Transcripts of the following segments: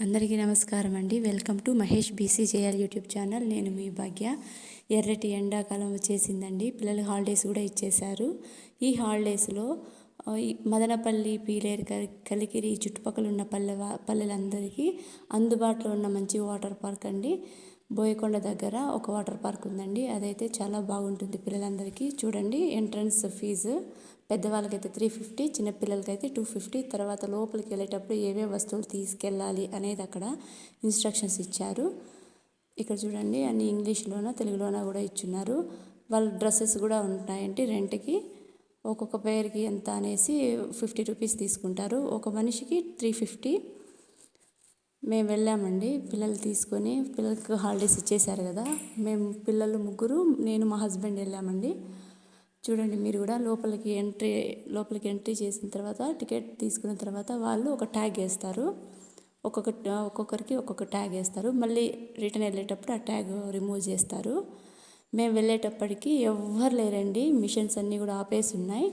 అందరికీ నమస్కారం అండి. Welcome to Mahesh BC YouTube channel. నేను మీ భాగ్య. ఎర్రటి ఎండాకాలం వచ్చేసిందండి. పిల్లలు హాలిడేస్ కూడా ఇచ్చేశారు. ఈ హాలిడేస్లో ఈ మదనపల్లి పీలేరు కలి- కలికిరి చుట్టుపక్కల ఉన్న పల్లె పల్లెలందరికీ అందుబాటులో ఉన్న మంచి వాటర్ పార్క్ అండి. బోయకొండ దగ్గర ఒక వాటర్ పార్క్ ఉందండి. అదైతే చాలా బాగుంటుంది పిల్లలందరికీ. చూడండి ఎంట్రన్స్ ఫీజు. పెద్దవాళ్ళకైతే త్రీ ఫిఫ్టీ చిన్నపిల్లలకైతే టూ ఫిఫ్టీ. తర్వాత లోపలికి వెళ్ళేటప్పుడు ఏవే వస్తువులు తీసుకెళ్ళాలి అనేది అక్కడ ఇన్స్ట్రక్షన్స్ ఇచ్చారు. ఇక్కడ చూడండి అన్ని ఇంగ్లీష్లోన తెలుగులోన కూడా ఇచ్చున్నారు. వాళ్ళ డ్రెస్సెస్ కూడా ఉంటాయండి రెంట్కి. ఒక్కొక్క పేరుకి ఎంత అనేసి ఫిఫ్టీ రూపీస్ తీసుకుంటారు. ఒక మనిషికి త్రీ ఫిఫ్టీ. మేము వెళ్ళామండి. పిల్లలు తీసుకొని పిల్లలకి హాలిడేస్ ఇచ్చేశారు కదా. మేము పిల్లలు ముగ్గురు నేను మా హస్బెండ్ వెళ్ళామండి. చూడండి మీరు కూడా లోపలికి ఎంట్రీ లోపలికి ఎంట్రీ చేసిన తర్వాత టికెట్ తీసుకున్న తర్వాత వాళ్ళు ఒక ట్యాగ్ వేస్తారు. ఒక్కొక్క ఒక్కొక్కరికి ఒక్కొక్క ట్యాగ్ వేస్తారు. మళ్ళీ రిటర్న్ వెళ్ళేటప్పుడు ఆ ట్యాగ్ రిమూవ్ చేస్తారు. మేము వెళ్ళేటప్పటికి ఎవ్వరు లేరండి. మిషన్స్ అన్నీ కూడా ఆపేసి ఉన్నాయి.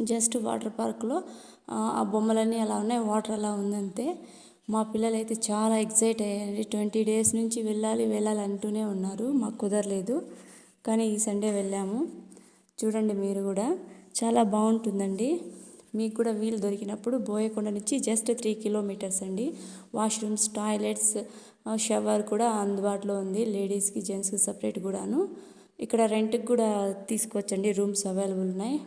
జస్ట్ వాటర్ పార్క్లో ఆ బొమ్మలన్నీ అలా ఉన్నాయి. వాటర్ అలా ఉందంతే. మా పిల్లలైతే చాలా ఎగ్జైట్ అయ్యారు ట్వంటీ డేస్ నుంచి వెళ్ళాలి వెళ్ళాలి అంటూనే ఉన్నారు. మాకు కుదరలేదు. కానీ ఈ సండే వెళ్ళాము. చూడండి మీరు కూడా. చాలా బాగుంటుందండి. మీకు కూడా వీలు దొరికినప్పుడు బోయకొండ నుంచి జస్ట్ త్రీ కిలోమీటర్స్ అండి. వాష్రూమ్స్ టాయిలెట్స్ షవర్ కూడా అందుబాటులో ఉంది. లేడీస్కి జెంట్స్కి సపరేట్ కూడాను. ఇక్కడ రెంట్కి కూడా తీసుకోవచ్చండి రూమ్స్ అవైలబుల్ ఉన్నాయి.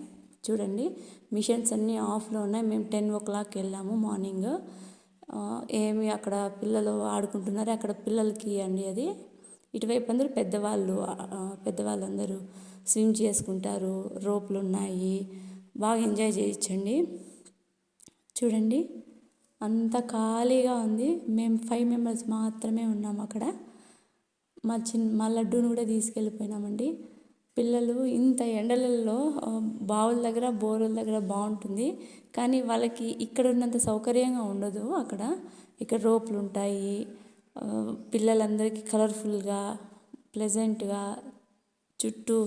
చూడండి. మిషన్స్ అన్నీ ఆఫ్లో ఉన్నాయి. మేము టెన్ ఓ క్లాక్ వెళ్ళాము మార్నింగ్. ఏమి అక్కడ పిల్లలు ఆడుకుంటున్నారు అక్కడ పిల్లలకి అండి అది. ఇటువైపు అందరూ పెద్దవాళ్ళు పెద్దవాళ్ళందరూ స్విమ్ చేసుకుంటారు రోపులు ఉన్నాయి బాగా ఎంజాయ్ చేయొచ్చండి. చూడండి అంత ఖాళీగా ఉంది. మేము ఫైవ్ మెంబర్స్ మాత్రమే ఉన్నాం అక్కడ. మా చిన్న మా లడ్డూని కూడా తీసుకెళ్ళిపోయినామండి. పిల్లలు ఇంత ఎండలలో బావుల దగ్గర బోరుల దగ్గర బాగుంటుంది కానీ వాళ్ళకి ఇక్కడ ఉన్నంత సౌకర్యంగా ఉండదు అక్కడ. ఇక్కడ రోపులు ఉంటాయి. పిల్లలందరికీ కలర్ఫుల్గా ప్లెజెంట్గా చుట్టూ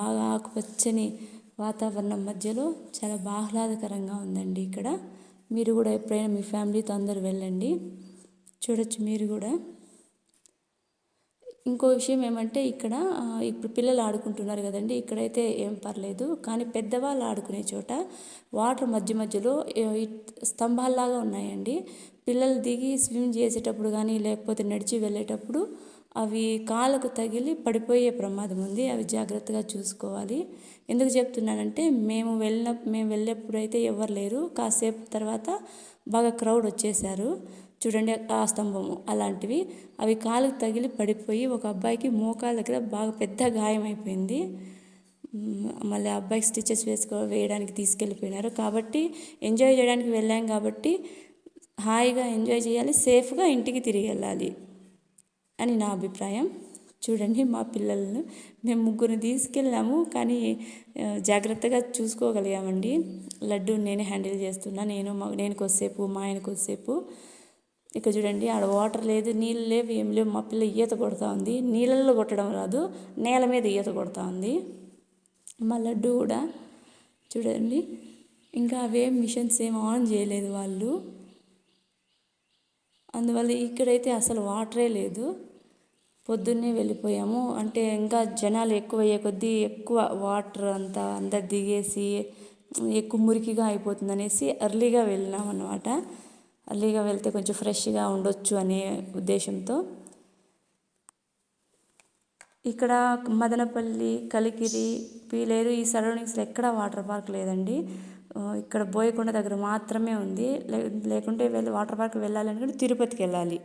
బాగా ఆకుపచ్చని వాతావరణం మధ్యలో చాలా ఆహ్లాదకరంగా ఉందండి ఇక్కడ. మీరు కూడా ఎప్పుడైనా మీ ఫ్యామిలీతో అందరూ వెళ్ళండి. చూడొచ్చు మీరు కూడా. ఇంకో విషయం ఏమంటే ఇక్కడ ఇప్పుడు పిల్లలు ఆడుకుంటున్నారు కదండి ఇక్కడైతే ఏం పర్లేదు. కానీ పెద్దవాళ్ళు ఆడుకునే చోట వాటర్ మధ్య మధ్యలో ఇట్- స్తంభాల్లాగా ఉన్నాయండి. పిల్లలు దిగి స్విమ్ చేసేటప్పుడు కానీ లేకపోతే నడిచి వెళ్ళేటప్పుడు అవి కాళ్ళకు తగిలి పడిపోయే ప్రమాదం ఉంది. అవి జాగ్రత్తగా చూసుకోవాలి. ఎందుకు చెప్తున్నానంటే మేము వెళ్ళిన మేము వెళ్ళేప్పుడైతే ఎవరు లేరు. కాసేపు తర్వాత బాగా క్రౌడ్ వచ్చేసారు చూడండి ఆ స్తంభము. అలాంటివి. అవి కాలుకు తగిలి పడిపోయి ఒక అబ్బాయికి మోకాల దగ్గర బాగా పెద్ద గాయం అయిపోయింది. మళ్ళీ ఆ అబ్బాయికి స్టిచెస్ వేసుకో వేయడానికి తీసుకెళ్ళిపోయినారు. కాబట్టి ఎంజాయ్ చేయడానికి వెళ్ళాం కాబట్టి హాయిగా ఎంజాయ్ చేయాలి సేఫ్గా ఇంటికి తిరిగి వెళ్ళాలి అని నా అభిప్రాయం. చూడండి మా పిల్లలను మేము ముగ్గురిని తీసుకెళ్ళాము కానీ జాగ్రత్తగా చూసుకోగలిగామండి. లడ్డు నేనే హ్యాండిల్ చేస్తున్నా. నేను నేను కొద్దిసేపు మా ఆయన కొద్దిసేపు ఇక్కడ చూడండి ఆడ వాటర్ లేదు నీళ్ళు లేవు ఏం లేవు. మా పిల్ల ఈత కొడతా ఉంది నీళ్ళల్లో కొట్టడం రాదు నేల మీద ఈత కొడతా ఉంది మా లడ్డు కూడా చూడండి ఇంకా అవేం మిషన్స్ ఏం ఆన్ చేయలేదు వాళ్ళు. అందువల్ల ఇక్కడైతే అసలు వాటరే లేదు. పొద్దున్నే వెళ్ళిపోయాము. అంటే ఇంకా జనాలు ఎక్కువ అయ్యే కొద్దీ ఎక్కువ వాటర్ అంతా అంతా దిగేసి ఎక్కువ మురికిగా అయిపోతుంది అనేసి ఎర్లీగా వెళ్ళినాం అనమాట అర్లీగా వెళ్తే కొంచెం ఫ్రెష్గా ఉండొచ్చు అనే ఉద్దేశంతో. ఇక్కడ మదనపల్లి కలికిరి పీలేరు ఈ సరౌండింగ్స్లో ఎక్కడ వాటర్ పార్క్ లేదండి. ఇక్కడ బోయకొండ దగ్గర మాత్రమే ఉంది. లే- లేకుంటే వెళ్ళి వాటర్ పార్క్ వెళ్ళాలి అనుకుంటే తిరుపతికి వెళ్ళాలి.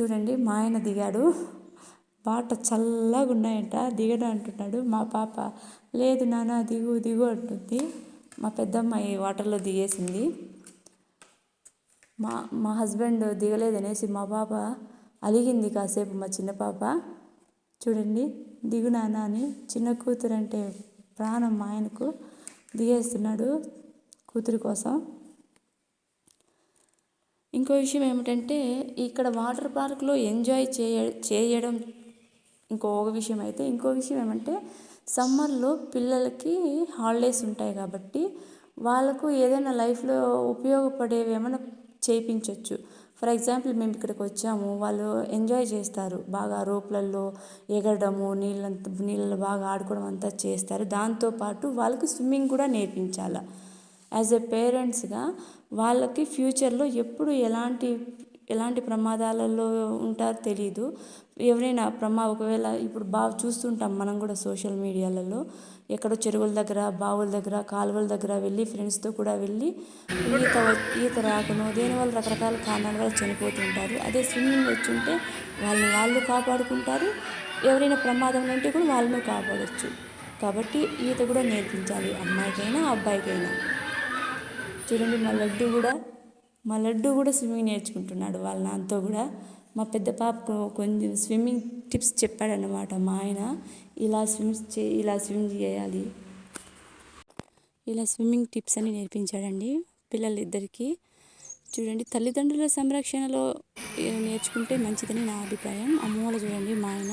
చూడండి మా ఆయన దిగాడు. బాట చల్లగా ఉన్నాయంట. దిగడం అంటున్నాడు. మా పాప లేదు నాన్న దిగు దిగు అంటుంది. మా పెద్దమ్మ ఈ వాటర్లో దిగేసింది. మా మా హస్బెండ్ దిగలేదనేసి మా పాప అలిగింది కాసేపు మా చిన్న పాప. చూడండి దిగు నాన్న అని చిన్న కూతురు అంటే ప్రాణం మా ఆయనకు దిగేస్తున్నాడు కూతురి కోసం. ఇంకో విషయం ఏమిటంటే ఇక్కడ వాటర్ పార్క్లో ఎంజాయ్ చేయ చేయడం ఇంకో ఒక విషయం అయితే ఇంకో విషయం ఏమంటే సమ్మర్లో పిల్లలకి హాలిడేస్ ఉంటాయి కాబట్టి వాళ్ళకు ఏదైనా లైఫ్లో ఉపయోగపడేవి ఏమైనా చేయించవచ్చు ఫర్ ఎగ్జాంపుల్ మేము ఇక్కడికి వచ్చాము వాళ్ళు ఎంజాయ్ చేస్తారు. బాగా రోప్లల్లో ఎగరడము నీళ్ళంత నీళ్ళలో బాగా ఆడుకోవడం అంతా చేస్తారు. దాంతోపాటు వాళ్ళకి స్విమ్మింగ్ కూడా నేర్పించాలి. యాజ్ ఎ పేరెంట్స్గా వాళ్ళకి ఫ్యూచర్లో ఎప్పుడు ఎలాంటి ఎలాంటి ప్రమాదాలలో ఉంటారో తెలీదు. ఎవరైనా ప్రమా ఒకవేళ ఇప్పుడు బాగా చూస్తుంటాం మనం కూడా సోషల్ మీడియాలలో ఎక్కడో చెరువుల దగ్గర బావుల దగ్గర కాలువల దగ్గర వెళ్ళి ఫ్రెండ్స్తో కూడా వెళ్ళి ఈత ఈత రాకను దేనివల్ల రకరకాల కారణాల వల్ల చనిపోతుంటారు అదే స్విమ్మింగ్ వచ్చుంటే వాళ్ళని వాళ్ళు కాపాడుకుంటారు ఎవరైనా ప్రమాదం ఉంటే కూడా వాళ్ళను కాపాడవచ్చు కాబట్టి ఈత కూడా నేర్పించాలి అమ్మాయికైనా అబ్బాయికైనా. చూడండి మా లడ్డు కూడా మా లడ్డు కూడా స్విమ్మింగ్ నేర్చుకుంటున్నాడు వాళ్ళ నాన్నతో కూడా. మా పెద్ద పాపకు కొంచెం స్విమ్మింగ్ టిప్స్ చెప్పాడన్నమాట మా ఆయన. ఇలా స్విమ్ చే ఇలా స్విమ్ చేయాలి. ఇలా స్విమ్మింగ్ టిప్స్ అని నేర్పించాడండి పిల్లలిద్దరికీ. చూడండి తల్లిదండ్రుల సంరక్షణలో నేర్చుకుంటే మంచిదని నా అభిప్రాయం. అమ్మవాళ్ళు చూడండి మా ఆయన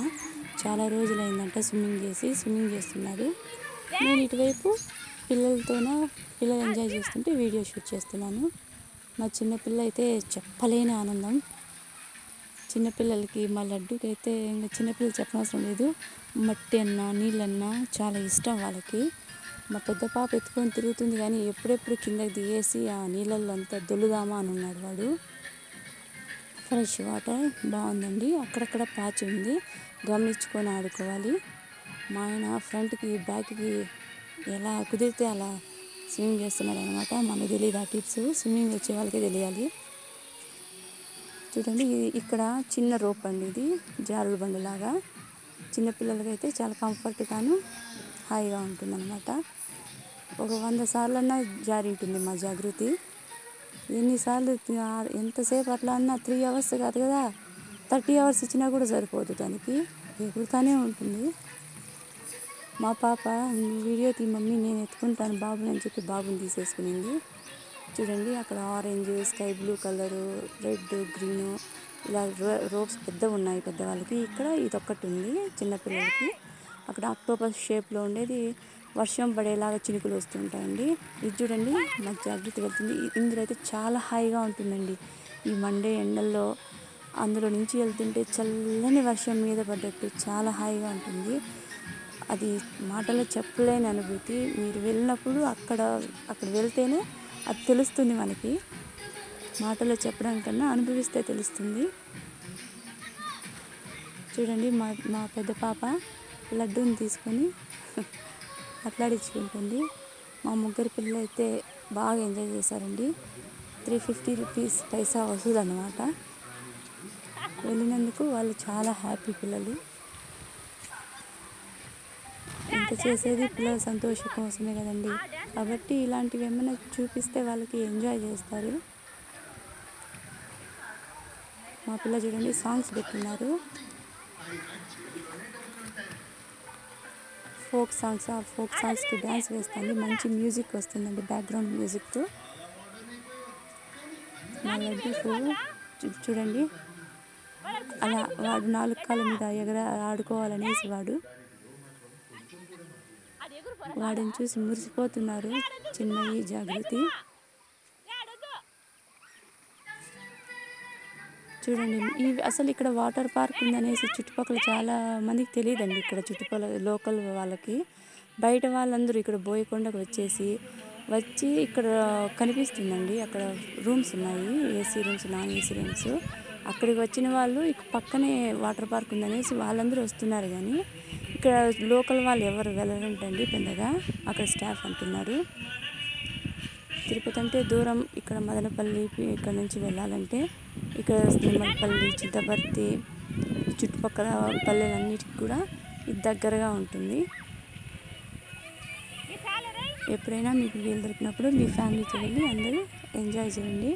చాలా రోజులైందంట స్విమ్మింగ్ చేసి స్విమ్మింగ్ చేస్తున్నాడు. నేను ఇటువైపు పిల్లలతోన పిల్లలు ఎంజాయ్ చేస్తుంటే వీడియో షూట్ చేస్తున్నాను. మా చిన్నపిల్ల అయితే చెప్పలేని ఆనందం. చిన్నపిల్లలకి మా లడ్డూకి అయితే ఇంకా చిన్నపిల్లలు చెప్పనవసరం లేదు. మట్టి అన్నా నీళ్ళన్నా చాలా ఇష్టం వాళ్ళకి. మా పెద్ద పాప ఎత్తుకొని తిరుగుతుంది కానీ ఎప్పుడెప్పుడు కిందకి దిగేసి ఆ నీళ్ళల్లో అంతా దొల్లుదామా అని ఉన్నాడు వాడు. ఫ్రెష్ వాటర్ బాగుందండి. అక్కడక్కడ పాచి ఉంది. గమనించుకొని ఆడుకోవాలి. మా ఆయన ఫ్రంట్కి బ్యాక్కి ఎలా కుదిరితే అలా స్విమ్మింగ్ చేస్తున్నాడు అనమాట మనకు తెలియదు ఆ టిప్స్. స్విమ్మింగ్ వచ్చే వాళ్ళకే తెలియాలి. చూడండి ఇక్కడ చిన్న రోప్ అండి ఇది జారుడు బండిలాగా. చిన్నపిల్లలకైతే చాలా కంఫర్ట్గాను హాయిగా ఉంటుందన్నమాట. ఒక వంద సార్లన్నా జారి ఉంటుంది మా జాగృతి. ఎన్నిసార్లు ఎంతసేపు అట్లా అన్నా త్రీ అవర్స్ కాదు కదా థర్టీ అవర్స్ ఇచ్చినా కూడా సరిపోదు దానికి. ఎగురుతూనే ఉంటుంది. మా పాప వీడియో తీ మమ్మీ నేను ఎత్తుకుంటాను బాబుని అని చెప్పి బాబుని తీసేసుకునింది. చూడండి అక్కడ orange sky blue colour red green ఇలా రోప్స్ పెద్ద ఉన్నాయి పెద్దవాళ్ళకి. ఇక్కడ ఇది ఒక్కటి ఉంది చిన్నపిల్లలకి అక్కడ అక్టోపస్ షేప్లో ఉండేది. వర్షం పడేలాగా చినుకులు వస్తుంటాయండి. ఇది చూడండి నాకు జాగ్రత్త వెళ్తుంది. ఇందులో అయితే చాలా హాయిగా ఉంటుందండి. ఈ మండే ఎండల్లో అందులో నుంచి వెళ్తుంటే చల్లని వర్షం మీద పడ్డట్టు చాలా హాయిగా ఉంటుంది. అది మాటలో చెప్పలేని అనుభూతి. మీరు వెళ్ళినప్పుడు అక్కడ అక్కడ వెళ్తేనే అది తెలుస్తుంది మనకి. మాటలో చెప్పడం కన్నా అనుభవిస్తే తెలుస్తుంది. చూడండి మా మా పెద్ద పాప లడ్డూని తీసుకొని అట్లాడించుకుంటుంది మా ముగ్గురు పిల్లలు అయితే బాగా ఎంజాయ్ చేశారండి. త్రీ ఫిఫ్టీ రూపీస్ పైసా వసూలు అనమాట వెళ్ళినందుకు వాళ్ళు చాలా హ్యాపీ పిల్లలు. ఇంత చేసేది పిల్లల సంతోషం కోసమే కదండి. కాబట్టి ఇలాంటివి ఏమైనా చూపిస్తే వాళ్ళకి ఎంజాయ్ చేస్తారు. మా పిల్ల చూడండి సాంగ్స్ పెట్టున్నారు. ఫోక్ సాంగ్స్ ఆ ఫోక్ సాంగ్స్కి డ్యాన్స్ వేస్తుంది. మంచి మ్యూజిక్ వస్తుందండి బ్యాక్గ్రౌండ్ మ్యూజిక్తో మా చూడండి. అలా వాడు నాలుగు కాళ్ళ మీద ఎగర ఆడుకోవాలనేసి వాడు. వాడిని చూసి మురిసిపోతున్నారు. చిన్నవి జాగృతి చూడండి ఈ అసలు ఇక్కడ వాటర్ పార్క్ ఉందనేసి చుట్టుపక్కల చాలా మందికి తెలియదండి ఇక్కడ చుట్టుపక్కల లోకల్ వాళ్ళకి. బయట వాళ్ళందరూ ఇక్కడ బోయకొండకు వచ్చేసి వచ్చి ఇక్కడ కనిపిస్తుందండి. అక్కడ రూమ్స్ ఉన్నాయి AC rooms non AC rooms. అక్కడికి వచ్చిన వాళ్ళు ఇక పక్కనే వాటర్ పార్క్ ఉందనేసి వాళ్ళందరూ వస్తున్నారు కానీ ఇక్కడ లోకల్ వాళ్ళు ఎవరు వెళ్ళరంటండి పెద్దగా? అక్కడ స్టాఫ్ అంటున్నారు. తిరుపతి అంటే దూరం ఇక్కడ మదనపల్లి ఇక్కడ నుంచి వెళ్ళాలంటే ఇక్కడ నిమ్మలపల్లి చింతపర్తి చుట్టుపక్కల పల్లెలన్నిటికి కూడా ఇది దగ్గరగా ఉంటుంది. ఎప్పుడైనా మీకు వీలు దొరికినప్పుడు మీ ఫ్యామిలీతో వెళ్ళి అందరూ ఎంజాయ్ చేయండి.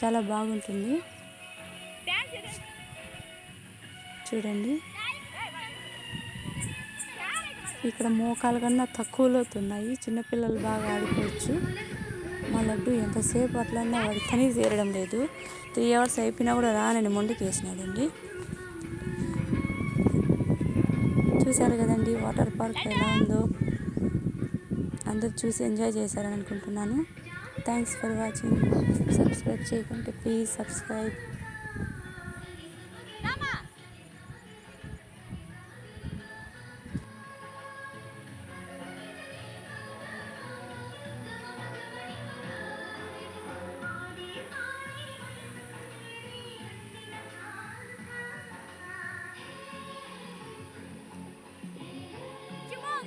చాలా బాగుంటుంది. చూడండి. ఇక్కడ మోకాల కన్నా తక్కువ లోతున్నాయి చిన్నపిల్లలు బాగా ఆడుకోవచ్చు. మా లడ్డు ఎంతసేపు అట్లన్నా వాడి పని తీరడం లేదు. త్రీ అవర్స్ అయిపోయినా కూడా రానని మొండికి వేసినాడండి. చూశారు కదండి వాటర్ పార్క్ ఎలా ఉందో. అందరు చూసి ఎంజాయ్ చేశారని అనుకుంటున్నాను. Thanks for watching. సబ్స్క్రైబ్ చేయకుంటే ప్లీజ్ సబ్స్క్రైబ్.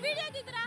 వీడియో తీద్దురా